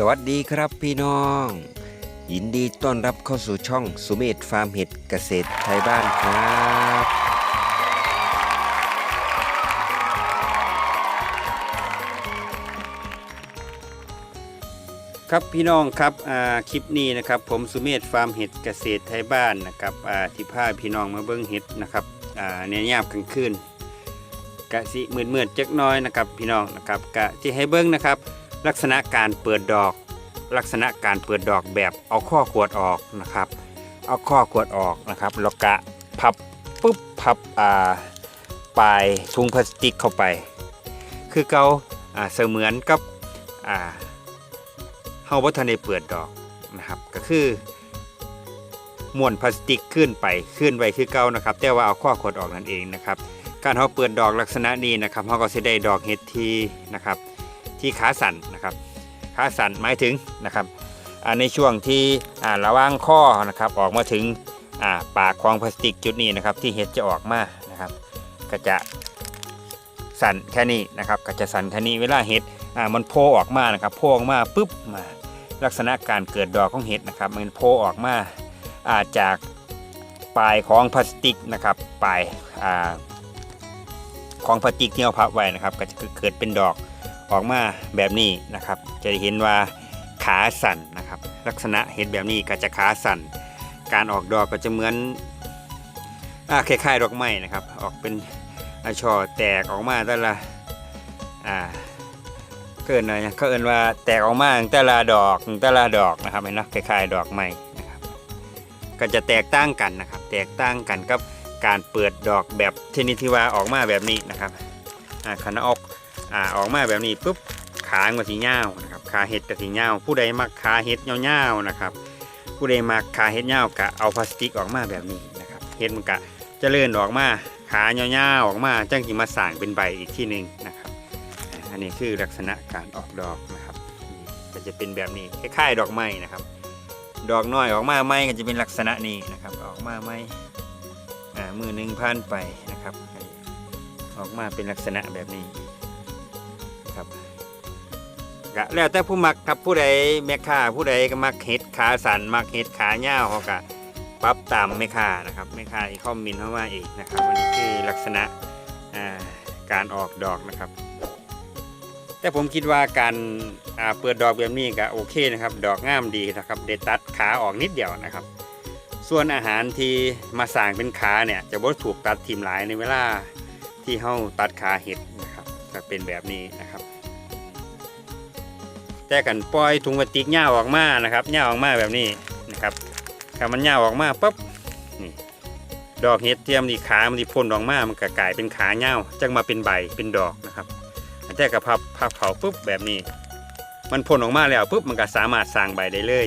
สวัสดีครับพี่น้อง ยินดีต้อนรับเข้าสู่ช่องสุเมธฟาร์มเห็ดเกษตรไทยบ้านครับครับพี่น้องครับอ่าคลิปนี้นะครับผมสุเมธฟาร์มเห็ดเกษตรไทยบ้านนะครับอ่าที่พาพี่น้องมาเบิ้งเห็ดนะครับอ่าในยามกลางคืนกะสิมืดมืดๆจักน้อยนะครับพี่น้องนะครับกะที่ให้เบิ้งนะครับ ลักษณะการเปิดดอก ลักษณะการเปิดดอกแบบเอาข้อขวดออกนะครับ เอาข้อขวดออกนะครับแล้วกะพับปุ๊บพับอ่าปลายถุงพลาสติกเข้าไป คือเกาอ่าเสมือนกับอ่าเฮาบ่ทันได้เปิดดอกนะครับ ก็คือม้วนพลาสติกขึ้นไปขึ้นไว้คือเก่านะครับ แต่ว่าเอาข้อขวดออกนั่นเองนะครับ การเฮาเปิดดอกลักษณะนี้นะครับเฮาก็สิได้ดอกเห็ดที่นะครับ ที่ขาสั่นนะครับขาสั่นหมายถึงนะครับในช่วงที่อ่าระว่างข้อนะครับออกมาถึงปากของพลาสติกจุดนี้นะครับที่เห็ดจะออกมานะครับ ก็จะสั่นแค่นี้นะครับ ก็จะสั่นแค่นี้เวลาเห็ดมันโผล่ออกมานะครับโผล่ออกมาปุ๊บมาลักษณะการเกิดดอกของเห็ดนะครับ มันโผล่ออกมาอาจากปลายของพลาสติกนะครับปลายของพลาสติกที่เราพับไว้นะครับ ก็จะเกิดเป็นดอก ออกมาแบบนี้นะครับ จะเห็นว่าขาสั่นนะครับ ลักษณะเห็นแบบนี้ก็จะขาสั่น การออกดอกก็จะเหมือนอคล้ายๆดอกไม้นะครับ ออกเป็นอช่อแตกออกมาแต่ละอ่าเกินอะไรเขาเอินว่าแตกออกมาแต่ละดอกแต่ละดอกนะครับเห็นไหมคล้ายๆ ดอกไม้นะครับ ก็จะแตกต่างกันนะครับ แตกต่างกันกับการเปิดดอกแบบชนิดที่ว่าออกมาแบบนี้นะครับอ่าขณะออก อ่าออกมาแบบนี้ปุ๊บขามันสีเงานะครับขาเห็ดกับสีเงาผู้ใดมักขาเห็ดเงาวๆนะครับ ผู้ใดมักขาเห็ดเงากะเอาพลาสติกออกมาแบบนี้นะครับเห็ดมันกะจะเลื่อนออกมาขาเงาวๆออกมาจังสิมาสางเป็นใบอีกที่หนึ่งนะครับ อันนี้คือลักษณะการออกดอกนะครับ ก็จะเป็นแบบนี้คล้ายๆดอกไม้นะครับ ดอกน้อยออกมาไม้ก็จะเป็นลักษณะนี้นะครับ ออกมาไม้อ่ามือหนึ่งพันไปนะครับ ออกมาเป็นลักษณะแบบนี้ ครับก็แล้วแต่ผู้มักครับผู้ใดแม่ค้าผู้ใดก็มักเห็ดขาสันมักเห็ดขาเง่าเขาก็ปรับตามแม่ค้านะครับแม่ค้าอีกคอมเมนเข้ามาอีกนะครับอันนี้คือลักษณะการออกดอกนะครับ แต่ผมคิดว่าการเปิดดอกแบบนี้ก็โอเคนะครับ ดอกงามดีนะครับเด็ดตัดขาออกนิดเดียวนะครับ ส่วนอาหารที่มาสางเป็นขาเนี่ยจะบ่ถูกตัดทิมหลายในเวลาที่เฮาตัดขาเห็ดนะครับก็เป็นแบบนี้นะครับ แต่กันปล่อยถุงพลาสติกหย้าออกมานะครับหย้าออกมาแบบนี้นะครับถ้ามันหย้าออกมาปุ๊บนี่ดอกเห็ดเทียมดีขามันดีพ่นออกมามันก็กลายเป็นขาเหย้าจังมาเป็นใบเป็นดอกนะครับแต่กับพับพับเผาปุ๊บแบบนี้ มันพ่นออกมาแล้วปุ๊บมันก็สามารถสร้างใบได้เลย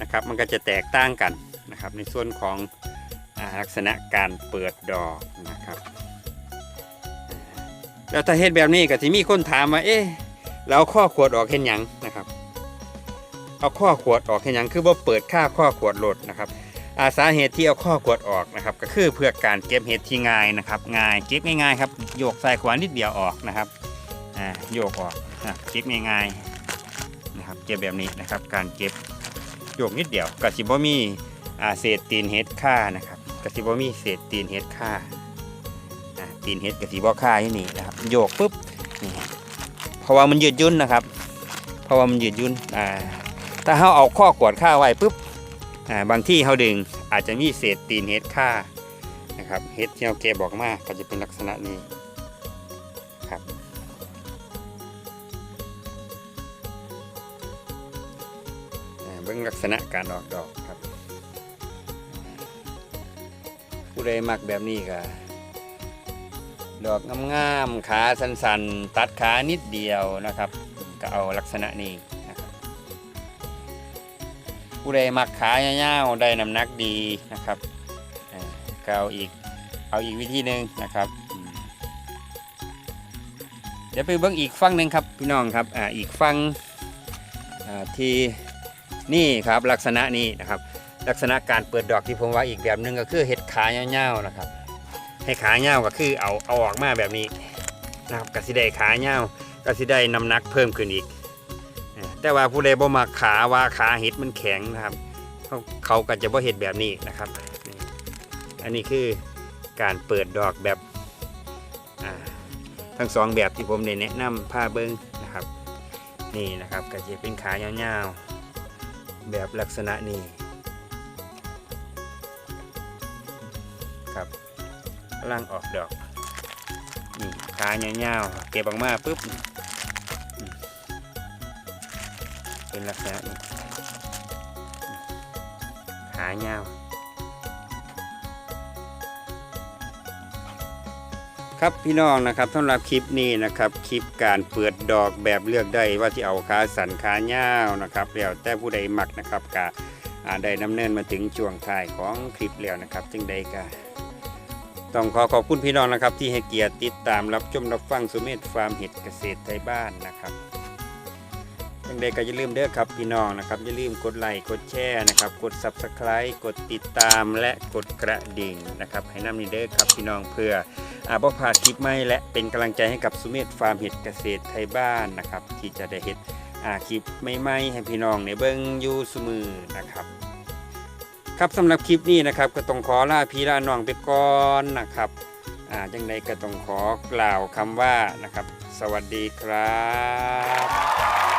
นะครับ มันก็จะแตกต่างกันนะครับ ในส่วนของลักษณะการเปิดดอกนะครับแล้วถ้าเฮ็ดแบบนี้ก็ที่มีคนถามว่าเอ๊ะ แล้วข้อขวดออกเห็นยังนะครับ เอาข้อขวดออกเห็นยังคือว่าเปิดค่าข้อขวดโหลดนะครับอาสาเหตุที่เอาข้อขวดออกนะครับ ก็คือเพื่อการเก็บเห็ดที่ง่ายนะครับ ง่ายเก็บง่ายๆครับโยกใส่ขวานนิดเดียวออกนะครับอ่าโยกออกอะเก็บง่ายๆนะครับเก็บแบบนี้นะครับ การเก็บโยกนิดเดียวกระสิบ่มีอ่าเศษตีนเห็ดค่านะครับกระสิบ่มีเศษตีนเห็ดค่าอ่าตีนเห็ดกระสิบ่ค่าที่นี่นะครับโยกปุ๊บนี่ เพราะว่ามันยืดยุ่นนะครับ เพราะว่ามันยืดยุ่นอ่าถ้าเขาเอาข้อกวดข้าไว้ปุ๊บอ่าบางที่เขาดึงอาจจะมีเศษตีนเฮ็ดค่านะครับเฮ็ดที่เราเกบบอกมาก็จะเป็นลักษณะนี้ครับาเบื้องลักษณะการออกดอกครับ ผู้ใดมักแบบนี้ก็ ดอกงามๆขาสันๆ ตัดขานิดเดียวนะครับ ก็เอาลักษณะนี้นะครับผู้ใดมักขายาวๆได้น้ำหนักดีนะครับก็เอาอีกเอาอีกวิธีหนึ่งนะครับเดี๋ยวไปเบิ่งอีกฟังหนึ่งครับพี่น้องครับอ่าอีกฟังอ่าที่นี่ครับลักษณะนี้นะครับ ลักษณะการเปิดดอกที่ผมว่าอีกแบบหนึ่งก็คือเห็ดขายาวๆนะครับ ให้ขาเงาก็คือเอาเอาออกมาแบบนี้นะครับกสิได้ขาเงาวกสิได้น้ำหนักเพิ่มขึ้นอีก แต่ว่าผู้ใดบ่มักขาว่าขาเห็ดมันแข็งนะครับเขาเขาก็จะบ่เห็ดแบบนี้นะครับ อันนี้คือการเปิดดอกแบบทั้งสองแบบที่ผมได้แนะนำผ้าเบิ้งนะครับ นี่นะครับก็จะเป็นขายาวๆแบบลักษณะนี้ครับ ลังออกดอกนี่ขายาวๆเก็บออกมาปุ๊บเป็นลักษณะนี้หายาวครับพี่น้องนะครับสำหรับคลิปนี้นะครับคลิปการเปิดดอกแบบเลือกได้ว่าที่เอาขาสันขายาวนะครับแล้วแต่ผู้ใดมักนะครับกะอ่าได้ดำเนินมาถึงช่วงท้ายของคลิปแล้วนะครับ จึงได้กะ ต้องขอขอบคุณพี่น้องนะครับ ที่ให้เกียรติติดตามรับชมรับฟังสุเมธฟาร์มเห็ดเกษตรไทยบ้านนะครับยังไงก็อย่าลืมเด้อครับพี่น้องนะครับอย่าลืมกดไลค์กดแชร์นะครับ กด Subscribe กดติดตามและกดกระดิ่งนะครับ ให้นำนี่เด้อครับพี่น้องเพื่ออาบ่พลาดคลิปใหม่และเป็นกำลังใจให้กับสุเมธฟาร์มเห็ดเกษตรไทยบ้านนะครับ ที่จะได้เห็ดอาคลิปใหม่ๆให้พี่น้องในเบิ้งอยู่สมือนะครับ ครับสำหรับคลิปนี้นะครับก็ต้องขอลาพี่ลาน้องไปก่อนนะครับอ่าจังใดก็ต้องขอกล่าวคำว่านะครับ สวัสดีครับ